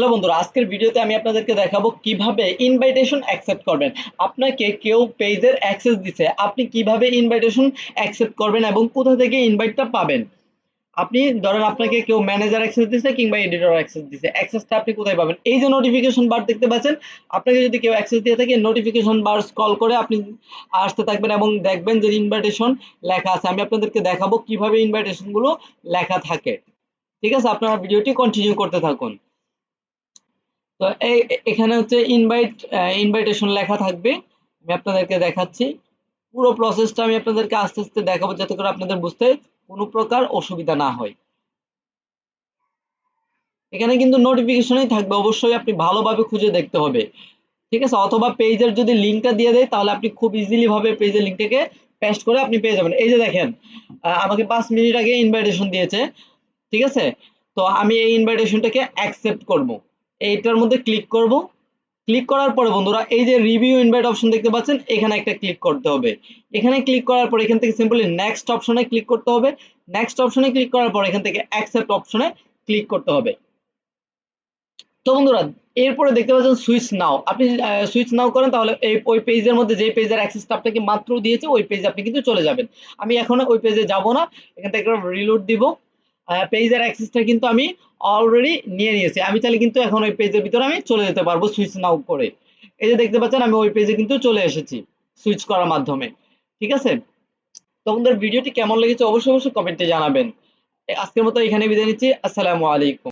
Hello বন্ধুরা, আজকের ভিডিওতে আমি আপনাদেরকে দেখাবো কীভাবে ইনভাইটেশন অ্যাকসেপ্ট করবেন। আপনাকে কেউ পেজের অ্যাক্সেস দিছে, আপনি কীভাবে ইনভাইটেশন অ্যাকসেপ্ট করবেন এবং কোথা থেকে ইনভাইটটা পাবেন? আপনি ধরেন আপনাকে কেউ ম্যানেজার অ্যাক্সেস দিছে কিংবা এডিটর অ্যাক্সেস দিছে অ্যাক্সেসটা আপনি কোথায় পাবেন? এই যে নোটিফিকেশন বার দেখতে পাচ্ছেন, আপনাকে যদি কেউ অ্যাক্সেস দিয়ে থাকে নোটিফিকেশন বার স্ক্রল করে আপনি আসতে থাকবেন এবং দেখবেন যে ইনভাইটেশন লেখা আছে। আমি আপনাদেরকে দেখাবো কীভাবে ইনভাইটেশনগুলো লেখা থাকে। ঠিক আছে, আপনারা ভিডিওটি কন্টিনিউ করতে থাকুন। তো এই এখানে হচ্ছে ইনভাইট ইনভাইটেশন লেখা থাকবে। আমি আপনাদেরকে দেখাচ্ছি। পুরো প্রসেসটা আমি আপনাদেরকে আস্তে আস্তে দেখাবো যাতে করে আপনাদের বুঝতে কোনো প্রকার অসুবিধা না হয়। এখানে কিন্তু নোটিফিকেশনই থাকবে। অবশ্যই আপনি ভালোভাবে খুঁজে দেখতে হবে। ঠিক আছে? অথবা পেজের যদি লিঙ্কটা দিয়ে দেয়, তাহলে আপনি খুব ইজিলি ভাবে পেজের লিঙ্কটাকে পেস্ট করে আপনি পেয়ে যাবেন। এই যে দেখেন আমাকে পাঁচ মিনিট আগে ইনভাইটেশন দিয়েছে। ঠিক আছে? তো আমি এই ইনভাইটেশনটাকে অ্যাকসেপ্ট করব। এইটার মধ্যে ক্লিক করব। ক্লিক করার পরে বন্ধুরা, এই যে রিভিউ ইনভাইট অপশন দেখতে পাচ্ছেন, এখানে একটা ক্লিক করতে হবে। এখানে ক্লিক করার পর এখান থেকে সিম্পলি নেক্সট অপশনে ক্লিক করতে হবে। নেক্সট অপশনে ক্লিক করার পর এখান থেকে অ্যাকসেপ্ট অপশনে ক্লিক করতে হবে। তো বন্ধুরা, এরপরে দেখতে পাচ্ছেন সুইচ নাও আপনি সুইচ নাও করেন, তাহলে এই, ওই পেজের মধ্যে যে পেজের অ্যাক্সেসটা আপনাকে মাত্র দিয়েছে, ওই পেজে আপনি কিন্তু চলে যাবেন। আমি এখন ওই পেজে যাব না। এখান থেকে রিলোড দিব। পেজের অ্যাক্সেসটা কিন্তু আমি অলরেডি নিয়ে নিয়েছি। আমি তাহলে কিন্তু এখন ওই পেজের ভিতরে আমি চলে যেতে পারব সুইচ নাও করে। এই যে দেখতে পাচ্ছেন, আমি ওই পেজে কিন্তু চলে এসেছি সুইচ করার মাধ্যমে। ঠিক আছে? তো বন্ধুরা, ভিডিওটি কেমন লেগেছে অবশ্যই অবশ্যই কমেন্টে জানাবেন। আজকের মতো এখানে বিদায় নিচ্ছি। আসসালামু আলাইকুম।